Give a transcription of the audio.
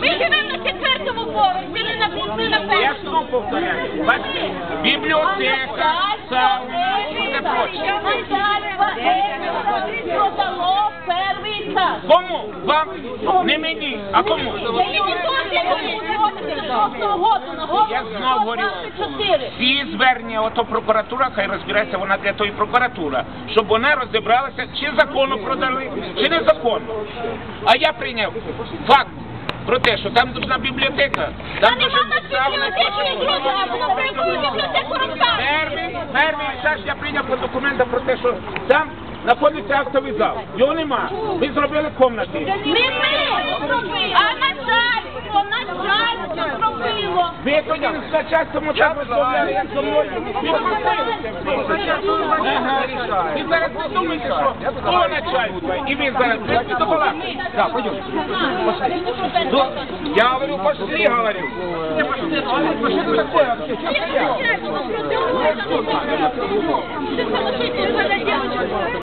Ми живемо на четвертому поверсі, не на не на Я першому. знову повторяю. Бачите, бібліотека, сауна і все проче. Продало перший етаж. Кому? Вам? Не мені, а кому? Я знову говорю. Всі звернення, ото прокуратура, хай розбирається вона для і прокуратура, щоб вона розібралася, чи законно продали, чи незаконно. А я прийняв факт про те, що там нужна бібліотека, там Та нема на бібліотеку, на яку бібліотеку. Перший, перший етаж я прийняв по документам про те, що там знаходиться актовий зал. Його нема. Ви зробили комнати. Не ми зробили, а начальство зробило. Ви тоді з начальством так розмовляли, як зі мною. Ви просилися Ви зараз подумайте, що хто начальство, і ви зараз ви до балаки. Так, пойдем. Я говорю, пошли, говорю. Не пошли, пошли, что такое вообще? Что стоять? Начальство,